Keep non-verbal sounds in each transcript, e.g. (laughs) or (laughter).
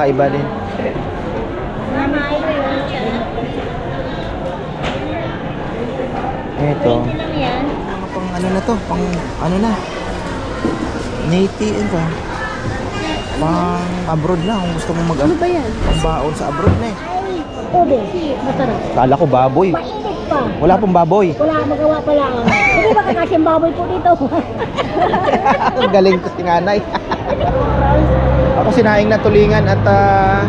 kakaiba din. Ito. Mga pang ano na to, pang ano na. Native pa. Pang abroad na kung gusto mong mag Ano ba yan? pang baon sa abroad na eh. Ube. Masarap. Kala ko baboy. Mainit pa. Wala pong baboy. Wala, magawa pa lang. Hindi ba kakasyang baboy po dito? (laughs) Ang galing ko si nanay. (laughs) Ako sinaing na tulingan at ah,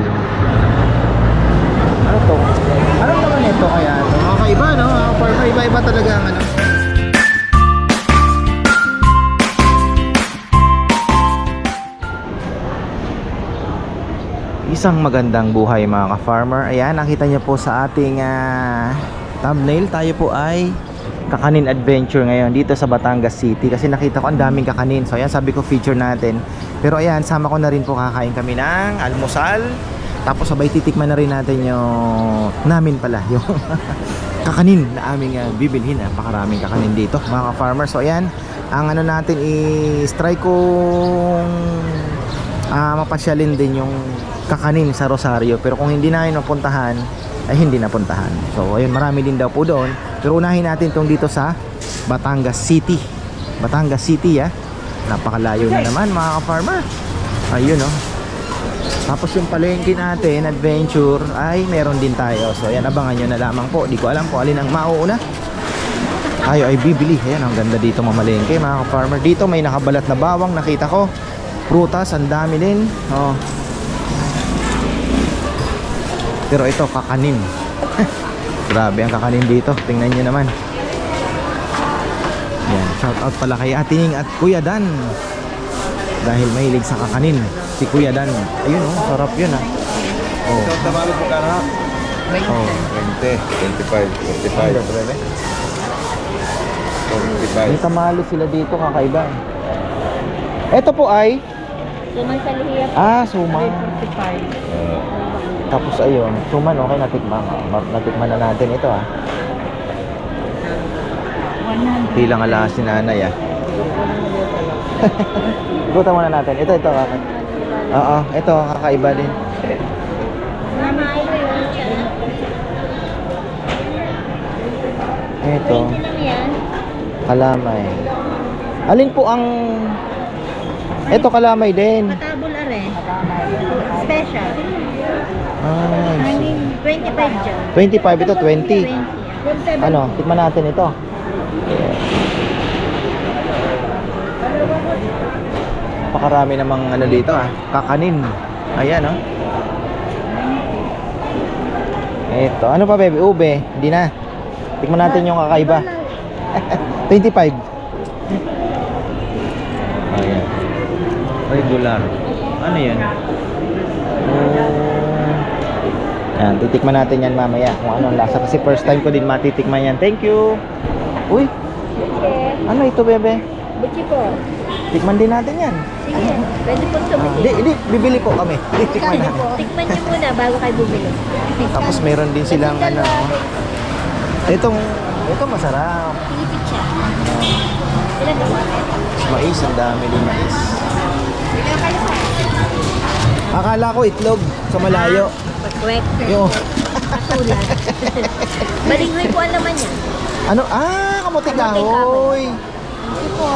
ano to? Ano naman ito kaya? Mga kaiba no? Farmer iba-iba talaga ang ano. Isang magandang buhay mga ka-farmer. Ayan, nakita niyo po sa ating ah, thumbnail, tayo po ay kakanin adventure ngayon dito sa Batangas City kasi nakita ko ang daming kakanin. So ayan, sabi ko feature natin. Pero ayan, sama ko na rin po kakain kami ng almusal. Tapos sabay titikman na rin natin yung namin pala, (laughs) yung kakanin na aming ah, bibilhin. Napakaraming kakanin dito, mga ka-farmer. So ayan, ang ano natin is try kong ah mapasyalin din yung kakanin sa Rosario pero kung hindi namin mapuntahan ay hindi napuntahan so ayun marami din daw po doon pero unahin natin tong dito sa Batangas City. Batangas City ah. Napakalayo na naman mga ka-farmer. Ayun oh. Tapos yung palengke natin adventure ay meron din tayo. So ayan abangan nyo na lamang po. Di ko alam kung alin ang mauuna. Tayo ay bibili. Ayan ang ganda dito mamalengke mga ka-farmer. Dito may nakabalat na bawang nakita ko. Prutas ang dami din. Oh. pero ito kakanin (laughs) grabe ang kakanin dito. Tingnan nyo naman. Yan shout out pala kay Ating at Kuya Dan. Dahil mahilig sa kakanin si Kuya Dan. Ayun oh sarap yun ah. Oh. Ito tamalo po kana? oh. 20, 25, 25, 25. may tamalo sila dito kakaiba. Ito po ay? Suman sa lihiya. ah sumang Uh, Tapos ayun, suman okay natikman. Ma- Natikman na natin ito ah. Tilang alas si nanay ah. (laughs) Ikutan muna natin. Ito, ito. Kaka Oo, ito kakaiba din. Ito, 20 lang yan. kalamay. Alin po ang Ito kalamay din. Patabol are. Special. Ah, I see. 25 dyan. 25 ito, 20. 20. Ano, tikman natin ito. Pakarami namang ano dito ah, kakanin. Ayan oh. Ito, ano pa bebe? Ube, hindi na. Tikman natin yung kakaiba. (laughs) 25. Ayan. Regular. Ano yan? Oh. Yan, titikman natin yan mamaya kung ano ang lasa. Kasi first time ko din matitikman yan. Thank you. Uy, ano ito bebe? Buchi po. Tikman din natin yan. Sige. Pwede po Ah, sumili. di, di, bibili po kami. Di, tikman natin. Tikman niyo muna bago kayo bumili. Tapos meron din silang ano. Itong, ito masarap. Pilipit siya. Ilan ba? Mais, ang dami din mais. Akala ko itlog sa malayo. Pag-kwek. Yung, Katulad. (laughs) Balinghoy po ang laman niya. ano, ah, kamuting kahoy. Hindi po.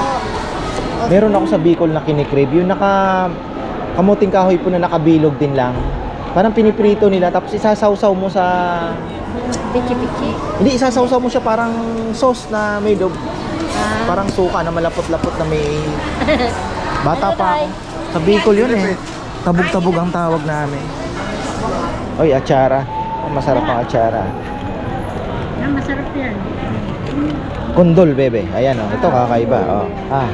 Meron ako sa Bicol na kinikrib. Yung naka, kamuting kahoy po na nakabilog din lang. Parang piniprito nila, tapos isasawsaw mo sa... Pichi-pichi. Hindi, isasawsaw mo siya parang sauce na made of Ah. parang suka na malapot-lapot na may (laughs) bata Ano, pa ako. Sa Bicol yun eh. Tabog-tabog ang tawag namin. Oy, atsara. Masarap ang atsara. Ah, masarap yan. Kondol, bebe. Ayan oh. Ito kakaiba. Oh. Ah.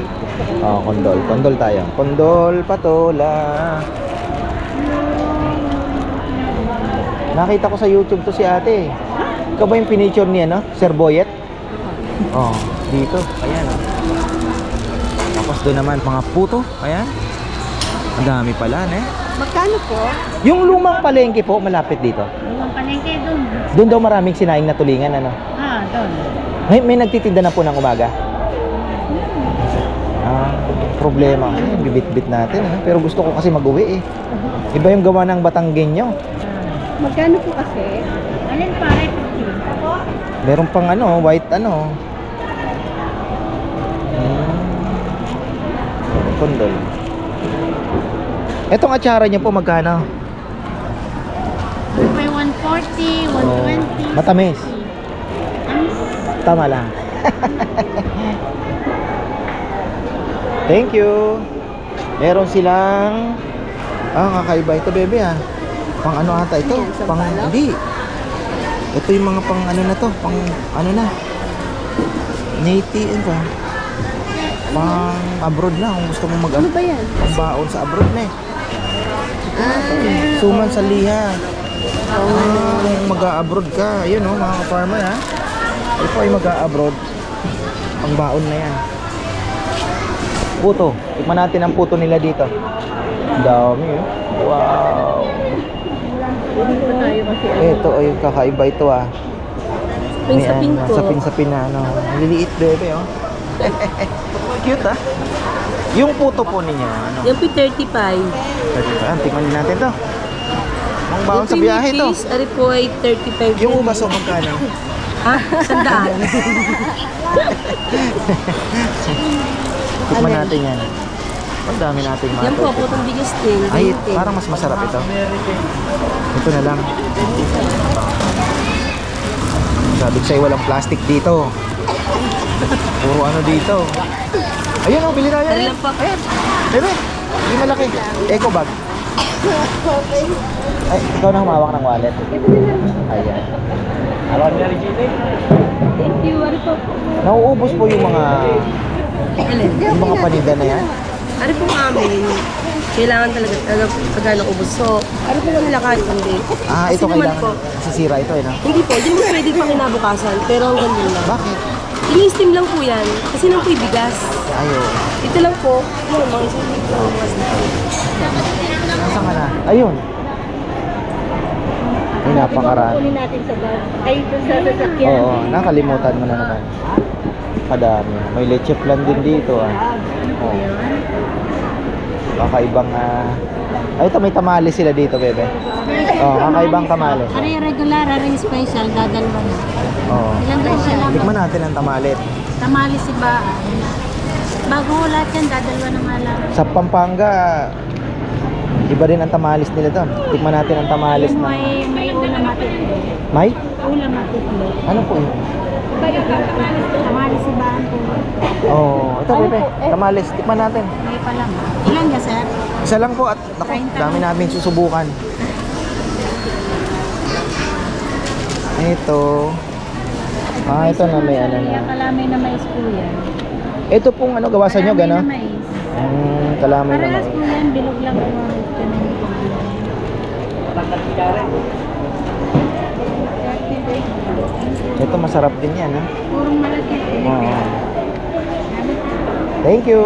Oh, kondol. Kondol tayo. Kondol patola. Nakita ko sa YouTube to si ate. Ikaw ba yung pinicture niya, no? Sir Boyet? Oh, dito. Ayan oh. Tapos doon naman mga puto. Ayan. Ang dami pala, ne? Magkano po? Yung lumang palengke po, malapit dito. Lumang palengke doon. Doon daw maraming sinaing na tulingan, ano? Ah, doon. May, may nagtitinda na po ng umaga. Ah, problema. Ay, bibit-bit natin. Ano? Pero gusto ko kasi mag-uwi eh. Iba yung gawa ng Batanggenyo. Magkano po kasi? Alin pare? Meron pang ano, white ano. Hmm. Kondol. Etong atsara niyo po magkano? May 140, 120. Matamis. Ang Tama lang. Thank you. Meron silang Ah, kakaiba ito, bebe ah. Pang ano ata ito? Yan, Pang hindi. Ito yung mga pang ano na to, pang ano na. Native ba? Pang abroad na kung gusto mong mag Ano ba yan? pang baon sa abroad na eh. Ah, Suman sa liha. Ah, kung mag-abroad ka, ayun oh, mga farmer ha. Ito ay mag-abroad. Pang baon na yan. Puto. Tikman natin ang puto nila dito. Ang dami oh. Wow. Ito ay kakaiba ito ah. May Sapin-sapin ano. Sapin-sapin na ano. Liliit bebe oh. (laughs) Cute ah. Yung puto po ninyo, ano? Yung P35. Ayan, tikman din natin to. Ang baon sa biyahe to. Ari po ay 35. Yung ubas o magkano? Ha? (laughs) Sandaan. (laughs) Tikman natin yan. Ang dami nating mga Yan po, to. putong bigas din. Ay, 20. parang mas masarap ito. Ito na lang. Sabi ko sa'yo, walang plastic dito. Puro ano dito. Ayun oh, bili tayo. Tara Ayun. lang po. Ayun. Bebe, hindi malaki. Eco bag. Ay, ikaw na humawak ng wallet. Ayan. Thank you. Ano po? Nauubos po yung mga yung mga paninda na yan. Ano po amin? Kailangan talaga talaga pagano ubos. So, ano po kami lakad hindi? Ah, Kasi ito naman kailangan. po, Nasisira ito eh, no? Hindi po, hindi mo pwede pa kinabukasan. Pero hanggang doon lang. Bakit? Ini-steam lang po yan. Kasi nang po ibigas. Ayo. Ito lang po. Yung mga isang dito. Nasaan ka na? Ayun. Ay, napakaraan. Kunin natin sa bag. Ay, dun sa sasakyan. Oo, nakalimutan mo na naman. Kadami. May leche plan din dito ah. Oo. Kakaibang ah... Ay, ito may tamales sila dito, bebe. Oo, kakaibang tamales. Ano yung regular, ano yung special, dadalwa na. Oo. Ilan daw siya lang? Tikman natin ang tamalit. Tamali si Baan. Bago lahat yan, dadalwa na nga lang. Sa Pampanga, iba din ang tamales nila doon. Tikman natin ang tamales Yung na... may, may ulam matitlo. May? Ulam matitlo. Ano po yun? Tamali si Baan po. Oo, oh, ito bebe. Tamales, tikman natin. May pa lang. Ilan niya, sir? Isa lang po at naku, dami namin susubukan. Ito. Ah, ito na may ano na. Kalamay na mais po yan. Ito pong ano gawa sa inyo, Kalamay gano? na mais. Hmm, kalamay na Parehas mais. po yan, bilog lang po ang Ito masarap din yan, ha? Purong malaki. Oo. Thank you.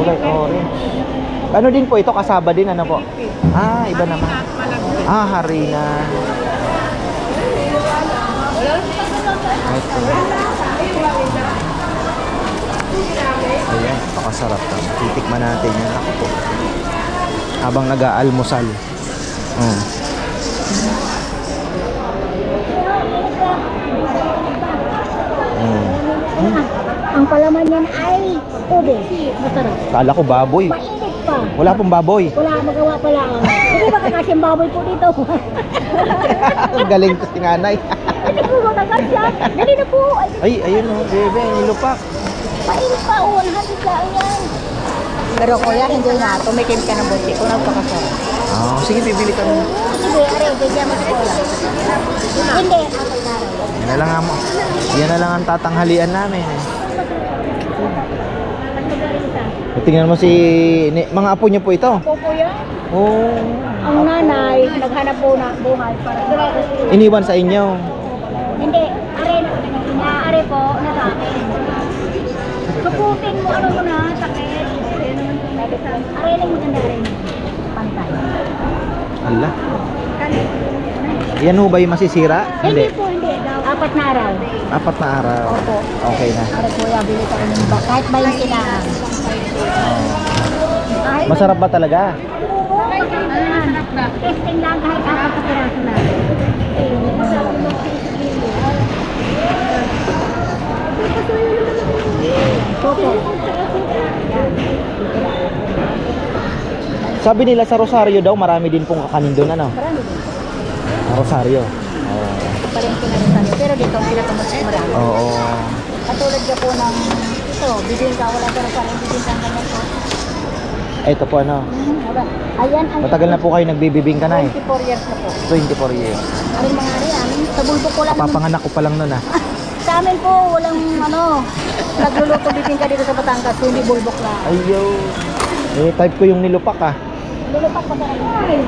Kulay orange. Ano din po ito? Kasaba din, ano po? Ah, iba naman. Ah, harina. Ito. Ayan, pakasarap to. Titikman natin yan. Ako po. Habang nag-aalmusal. Oh. Mm. Ang palaman niyan ay ube. Masarap. Kala ko baboy. Mainit pa. Wala pong baboy. Wala, magawa pa lang. Hindi ba kakasyang baboy po dito? (laughs) Ang galing ko si nanay. (laughs) Hindi po ba kakasya? Dali na po. Ay, Ay, ayun o, bebe, nilupak. mainit pa. Oh, 100 lang yan. Pero kuya, hindi na. Tumikim ka ng buti. Kung nagpakasarap. Oh, sige, bibili ka na. Sige, aray, bigyan mo sa. Hindi. Yan na lang ang, yan na lang ang tatanghalian namin. Tingnan mo si, ni, mga apo niyo po ito. Po kuya, Oh, ang nanay, naghanap po na buhay para iniwan sa inyo. Hindi, are na are po na sa akin. Sukutin mo ano mo na, sakit. Are lang maganda rin. Pantay. Ala. Yan ho ba yung masisira? Hindi Hindi. po, hindi. Apat na araw. Apat na araw. Opo. Okay na. Are po bili tayo ng ba. Kahit 20 na. Oh. Masarap ba talaga? Testing lang kahit apat sa piraso lang. Sabi nila sa Rosario daw, marami din pong kakanin doon, ano? Marami din. Sa Rosario. Palengke na tayo. Pero dito ang pinakamas marami. Oo. Katulad ka po ng ito, bibingka, wala ka rin parang bibingka na lang po. Ito po, ano? Hmm, wala. Ayan ang Matagal na po kayo nagbibibing ka na eh. 24 years na po. 24 years. Aring mga ari, amin, sa bulbok ko lang. Papanganak ko pa lang nun, ah. (laughs) Sa amin po, walang ano, nagluluto bibingka dito sa Batangas, hindi bulbok lang. Ayo. Eh, type ko yung nilupak, ah. Ay,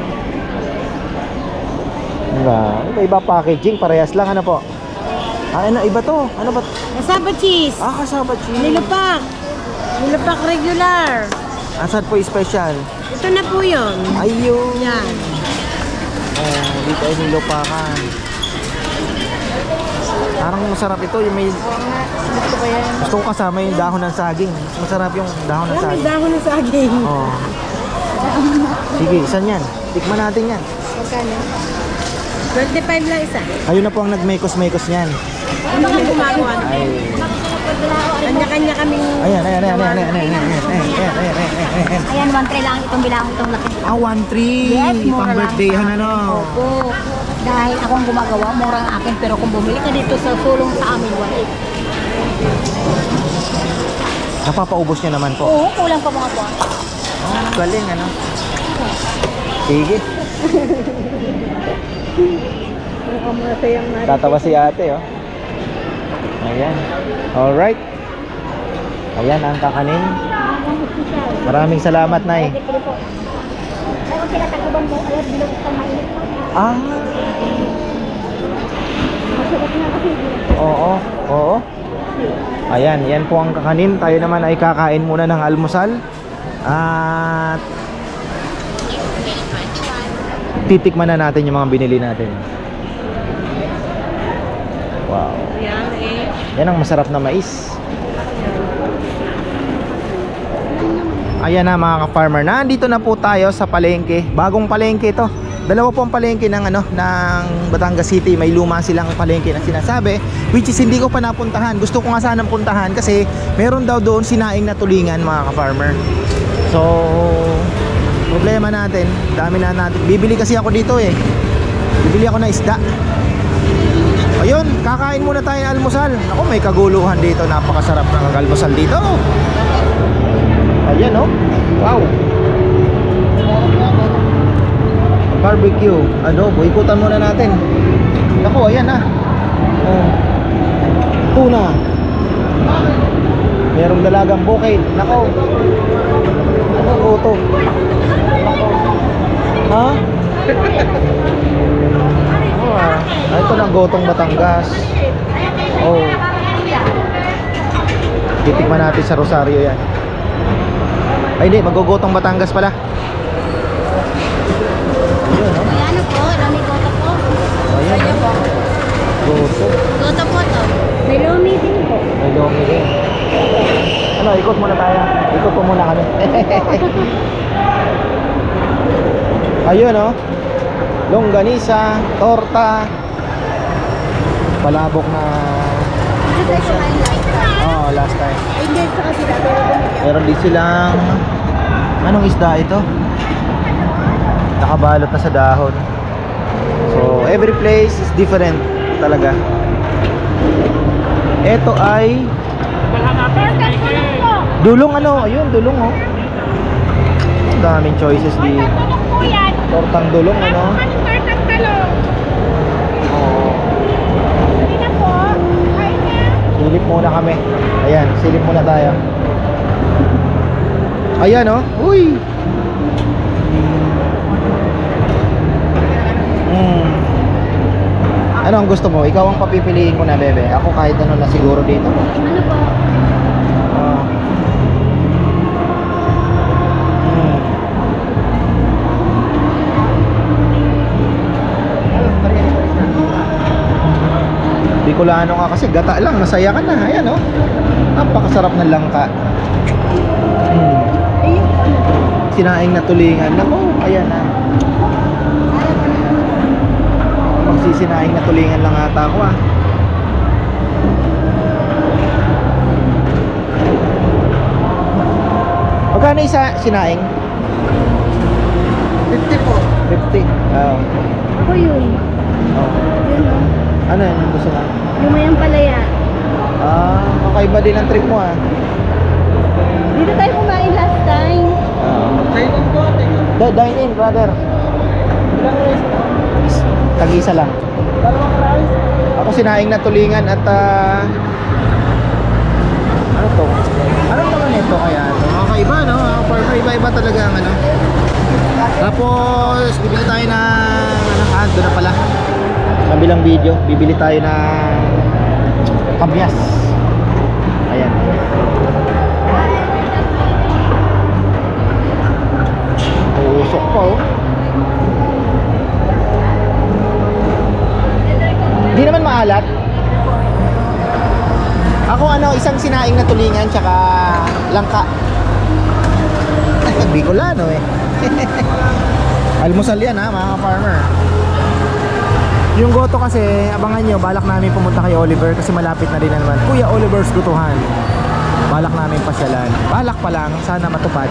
Diba? Iba, iba packaging, parehas lang, ano po? Ah, ano, iba to. Ano ba? Kasaba cheese. Ah, kasama cheese. Nilupak. Nilupak regular. Asan po yung special? Ito na po yun. Ayun. Yan. Oh, dito ay nilupakan. Parang masarap ito, yung may Gusto ko yan. gusto ko kasama yung dahon ng saging. Mas Masarap yung dahon ng saging. dahon ng saging. Oh. Sige, isan yan. Tikman natin yan. Magkano? 25 lang isa. Ayun na po ang nagmekos-mekos niyan. Ano kang gumagawa? Ay. Kanya-kanya kaming... Ayan, ayan, ayan, ayan, ayan, ayan, ayan, ayan, ayan, ayan, ayan, ayan, ayan. Ayan, 1 tray lang itong bilang itong laki. Ah, 1-3. Yes, mura Pang lang. birthdayhan ano. Opo. Dahil ako ang gumagawa, mura ang akin. Pero kung bumili ka dito sa sulong sa amin, 1 Napapaubos niya naman po. Oo, kulang pa mga buwan. Ah, galing ano. Sige. Ang mga sayang na. Tatawa si ate, oh. Ayan. Alright. Ayan ang kakanin. Maraming salamat, Nay. Ah. Oo, oo. Ayan, yan po ang kakanin. Tayo naman ay kakain muna ng almusal. At titikman na natin yung mga binili natin. Wow. Yan. Yan ang masarap na mais. Ayan na mga ka-farmer, nandito na po tayo sa palengke. Bagong palengke ito. Dalawa po ang palengke ng ano ng Batangas City. May luma silang palengke na sinasabi, which is hindi ko pa napuntahan. Gusto ko nga sanang puntahan kasi meron daw doon sinaing na tulingan mga ka-farmer. So, problema natin, dami na natin. Bibili kasi ako dito eh. Bibili ako na isda. Ayun, kakain muna tayo ng almusal. Ako, may kaguluhan dito. Napakasarap ng almusal dito. Ayan, oh. Wow. Barbecue. Adobo. Ikutan muna natin. Ako, ayan ah. Oh. Tuna. Merong dalagang bukid. Nako. Ano uto? Ha? Oh, ah. Ito ng Gotong Batangas. Oh. Titikman natin sa Rosario yan. Ay hindi, magugotong Batangas pala. Ayun, no? Ay, ano po? Rami Goto po. Ayan, no? Goto. Goto po to. May lumi din po. May lomi din. Ano, ikot muna tayo. Ikot po muna kami. (laughs) Ayun, no? Longganisa, torta, palabok na... Oh, last time. Meron din silang anong isda ito? Nakabalot na sa dahon. So, every place is different talaga. Ito ay Dulong ano, ayun, dulong oh. Daming choices di. Tortang dulong ano. Tortang dulong. Silip muna kami. Ayan, silip muna tayo. Ayan oh. Uy! Ano ang gusto mo? Ikaw ang papipiliin ko na, bebe. Ako kahit ano na siguro dito. Ano po? Ah. Mm. Bicolano ka kasi gata lang, masaya ka na. Ayan oh. Napakasarap ng langka. Mm. Ayun, ano? Sinaing na tulingan. Nako, ayan na. Magsisinaing na tulingan lang ata ako ah. Magkano isa sinaing? 50 po. 50. Oo. Ako yun. Oh. Yun o. Ano yun yung gusto mo? Yung mayang palaya. Ah, kakaiba din ang trip mo ah. Dito tayo kumain last time. Oo. Dining po, dining. Da- dine in, brother. Is- Tag-isa lang. Ako sinaing na tulingan at ah, ano to? Ano naman ito kaya? Kakaiba no? For iba-iba talaga ang ano. Tapos bibili tayo ng ano, ah, doon na pala. Kabilang video, bibili tayo ng kamyas. Hindi naman maalat. Ako ano, isang sinaing na tulingan tsaka langka. (laughs) Bicolano eh. (laughs) Almusal yan ha, mga farmer. Yung goto kasi, abangan nyo, balak namin pumunta kay Oliver kasi malapit na rin na naman. Kuya Oliver's Gutuhan. Balak namin pasyalan. Balak pa lang, sana matupad.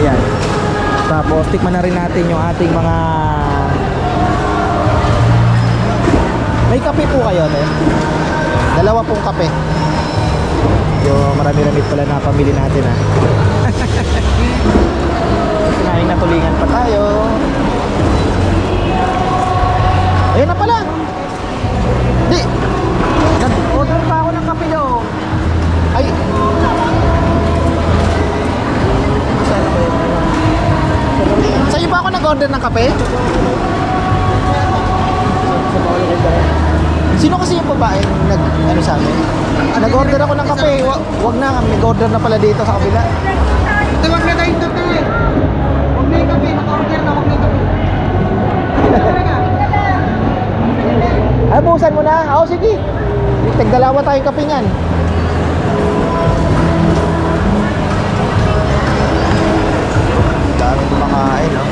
Ayan. Tapos, tikman na rin natin yung ating mga may kape po kayo, te? Dalawa pong kape. Yung marami-rami pala na pamili natin, (laughs) ha? Sinaing na tulingan pa tayo. Ayun na pala. Di. Nag-order pa ako ng kape daw. Ay. Sa'yo ba ako nag-order ng kape? Sino kasi yung babae nag ano sa amin? Nag-order ako ng kape. Wa- Wag na, nag-order na pala dito sa kabila. Ito wag na tayo ito eh. Huwag na yung kape, naka-order na, huwag na kape. (laughs) Ay, buusan mo na. Oo, sige. Tagdalawa tayong kape niyan. Dami kumakain, no?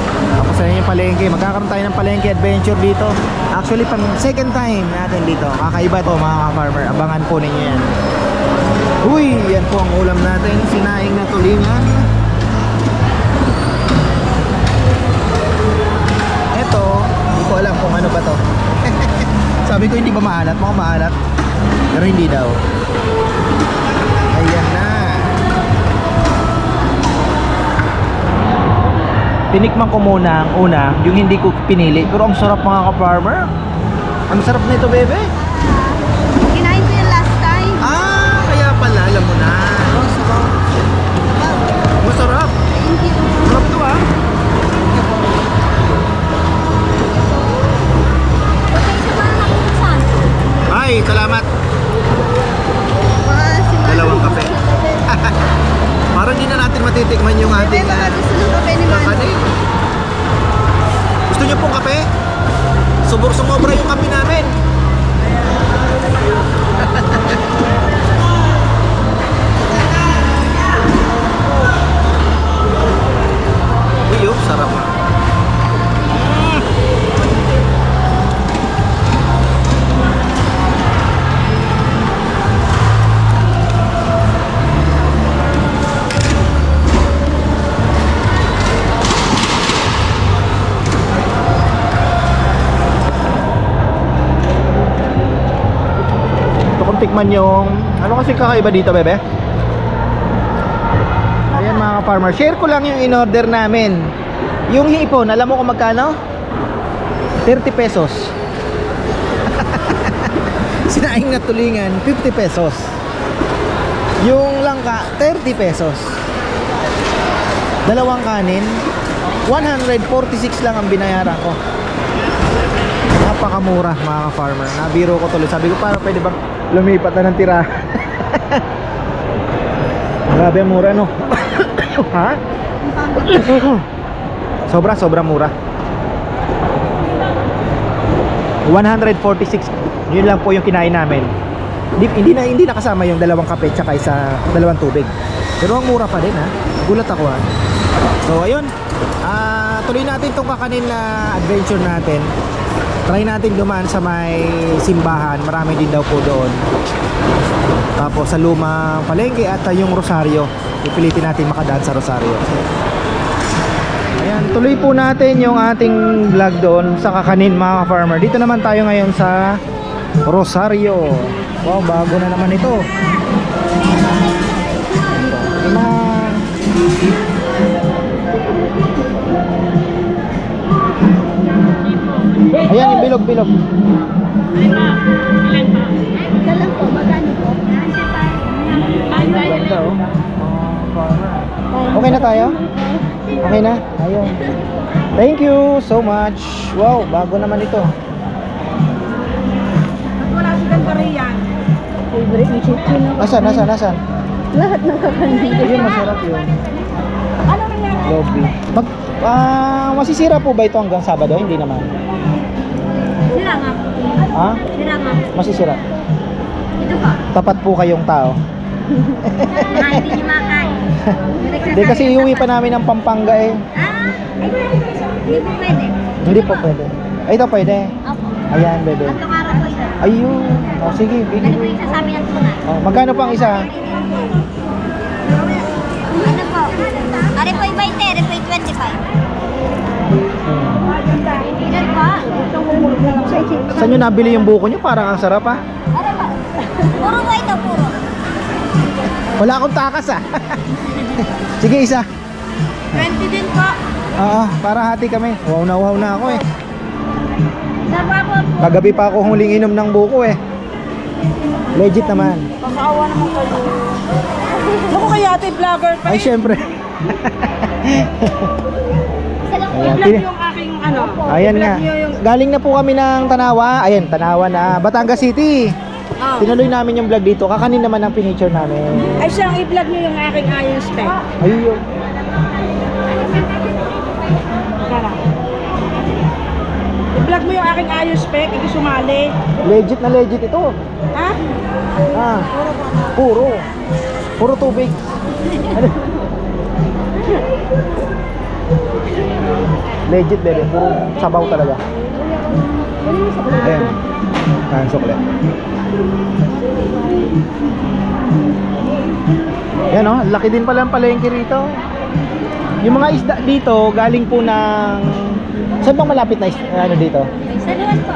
Tapos ayun yung palengke. Magkakaroon tayo ng palengke adventure dito. Actually, pang second time natin dito. Kakaiba to, mga ka-farmer. Abangan po ninyo yan. Uy, yan po ang ulam natin. Sinaing na tulingan. Ito, hindi ko alam kung ano ba to. (laughs) Sabi ko hindi ba maalat? Mukhang maalat. Pero hindi daw. Tinikman ko muna ang una, yung hindi ko pinili. Pero ang sarap mga ka-farmer. Ang sarap nito, bebe. Tikman yung... Ano kasi kakaiba dito, bebe? Ayan mga farmer Share ko lang yung in-order namin. Yung hipon, alam mo kung magkano? 30 pesos. (laughs) Sinaing na tulingan, 50 pesos. Yung langka, 30 pesos. Dalawang kanin, 146 lang ang binayaran ko. Napakamura mga ka-farmer. Nabiro ko tuloy. Sabi ko parang pwede bang lumipat na ng tira. Grabe mura no. (coughs) ha? (coughs) sobra sobra mura. 146. Yun lang po yung kinain namin. Hindi, hindi na hindi nakasama yung dalawang kape tsaka isa dalawang tubig. Pero ang mura pa din ha. Nagulat ako ah. So ayun, ah tuloy natin tong kakanin na adventure natin. Try natin dumaan sa may simbahan, marami din daw po doon. Tapos sa lumang palengke at ah, yung Rosario. Ipilitin natin makadaan sa Rosario. Ayan, tuloy po natin yung ating vlog doon sa kakanin mga farmer. Dito naman tayo ngayon sa Rosario. Wow, bago na naman ito. Mga Ayan, yung bilog-bilog. Isa lang po, magkano po? Ganda oh. Okay na tayo? Okay na? Ayun. Thank you so much. Wow, bago naman ito. Wala silang kariyan. Favorite ni chicken. Nasaan, nasaan, nasaan? Lahat ng kakanin. Ayun, masarap yun. Ano nangyari? Lobby. Mag, ah, masisira po ba ito hanggang Sabado? Hindi naman. Nga po. Ha? Sira nga. Masisira. Ito pa. Tapat po kayong tao. Mga (laughs) hindi nyo makain. (laughs) Hindi kasi iuwi pa namin ng Pampanga eh. Ah, ay, hindi po pwede. Hindi po pwede. Ay, ito pwede. Opo. Ayan, bebe. Tatlong araw po ito. Ayun. O, sige, Dali po bili. yung sasabi ng tunay. Oh, magkano po ang isa? Ano po? Ari po yung 20, ari po yung 25. Saan nyo nabili yung buko nyo? Parang ang sarap ah. Puro po ito, puro. Wala akong takas ah. (laughs) Sige, isa. 20 din po. Oo, para hati kami. Wow na wow na ako eh. Sa po ako. Kagabi pa ako huling inom ng buko eh. Legit naman. Kakaawa naman kayo. Naku kaya ate vlogger pa Ay, syempre. Isa lang po. Yung ano. Ayan nga. Galing na po kami ng Tanawa. Ayan, Tanawa na. Batangas City. Oh. Tinuloy namin yung vlog dito. Kakanin naman ang pinicture namin. Ay siyang i-vlog niyo yung aking iron spec. Ayun. Tara. I-vlog mo yung aking iron spec, hindi sumali. Legit na legit ito. Ha? Ah, puro. Puro tubig. (laughs) Ano? Legit, bebe. Puro sabaw talaga. Ayan. Kain sukle. Yan o, laki din pala ang palengke rito. Yung mga isda dito, galing po ng... Saan bang malapit na isda, ano dito? Sa luwan po.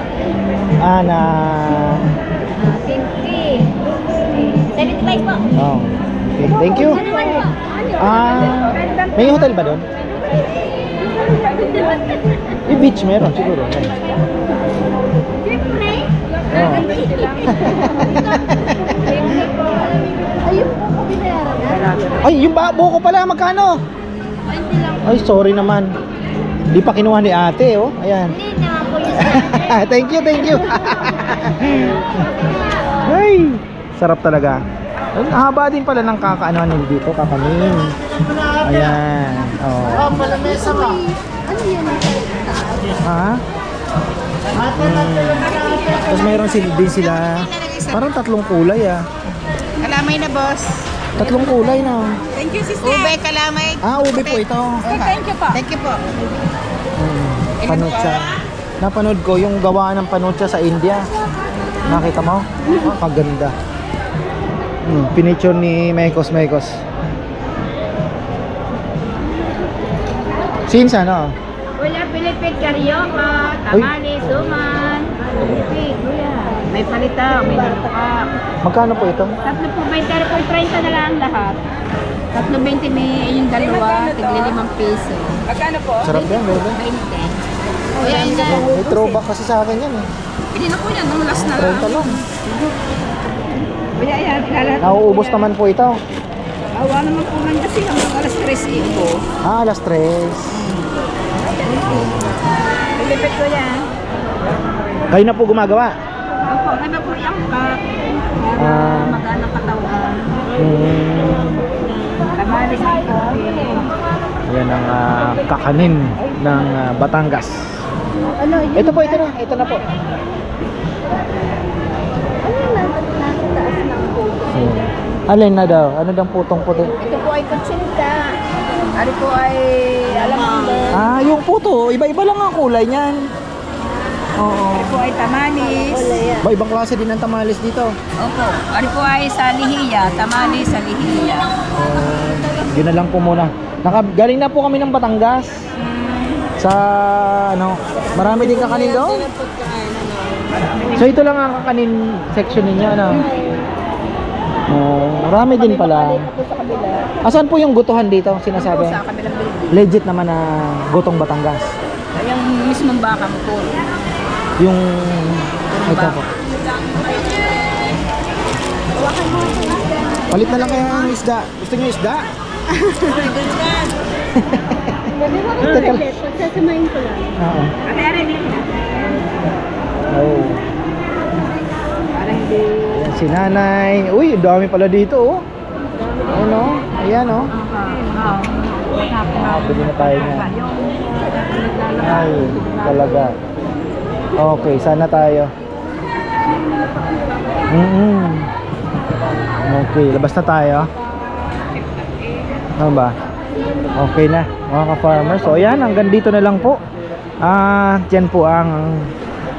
Ah, na... Ah, 50. 75 po. Oh. Okay, thank you. Sa luwan po. Ah, may hotel ba doon? Yung beach meron siguro. Siyempre. Oh. Ayun po ko binayaran. Ay, yung ba buko pala magkano? 20 lang. Ay, sorry naman. Di pa kinuha ni ate, oh. Ayan. Hindi (laughs) thank you, thank you. (laughs) Ay, sarap talaga. Ang haba din pala ng kakaano nila dito, kakanin. Ayan. Oh. Ano yun? Ha? Hmm. Tapos mayroon sila din sila. Parang tatlong kulay ah. Kalamay na boss. Tatlong kulay na. Thank you sister. Ube kalamay. Ah, ube po ito. Thank you po. Thank you po. Hmm. Panutsa. Napanood ko yung gawa ng panutsa sa India. Nakita mo? Paganda. Hmm, pinicture ni Mekos Mekos. Since ano? Wala Pilipit Carioca, Tamales, Suman, Pilipit, kuya. May palita, may naluka. Magkano po ito? Tatlo po 20, pero po 30 na lang lahat. Tatlo 20 may yung dalawa, tigli limang piso. Magkano po? Sarap yan, bebe. 20. Kuya, yun na. May throwback kasi sa akin yan eh. Hindi na po yan, nung last na 30 lang. Kuya, yan, ilalat. Nauubos naman po ito. Awa naman po man kasi hanggang alas 3 ito. Ah, alas 3. Pilipit ko yan. Kayo na po gumagawa. Opo, kaya po yung pack. Ah. Magaan ang katawan. Hmm. May kopi. Yan ang ah, kakanin ng ah, Batangas. Ano? Ito po, ito na. Ito na po. Ano yung nasa nasa taas ng puto? Alin na daw? Ano daw putong puti? Ito po ay kutsinta. Ari po ay alam mo? Ah, yung puto, iba-iba lang ang kulay niyan. Oo. Ari po ay tamalis. Ba, ibang klase din ang tamales dito. Opo. Ari po ay sa lihiya. Tamalis sa lihiya. Uh, yun na lang po muna. Naka, galing na po kami ng Batangas. Sa ano, marami din kakanin doon. So ito lang ang kakanin section ninyo, ano? Oh, marami din pala. Asan po yung gutuhan dito, sinasabi? Sa kabilang building. Legit naman na gutong Batangas. Yung mismong baka mo po. Yung ito po. Palit na lang kayo ng isda. Gusto niyo isda? Teka lang. Pagsasamayin ko lang. Oo. Oh. Ayan si nanay. Uy, dami pala dito oh. Ano? Ayan oh. Ah, pwede na tayo niyan. Ay, talaga. Okay, sana tayo. Mm Okay, labas na tayo. Ano ba? Okay na, mga ka-farmer. So, ayan, hanggang dito na lang po. Ah, yan po ang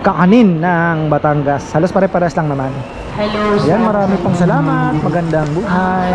kakanin ng Batangas. Halos pare-pares lang naman. Hello. Ayan, marami pong salamat. Magandang buhay.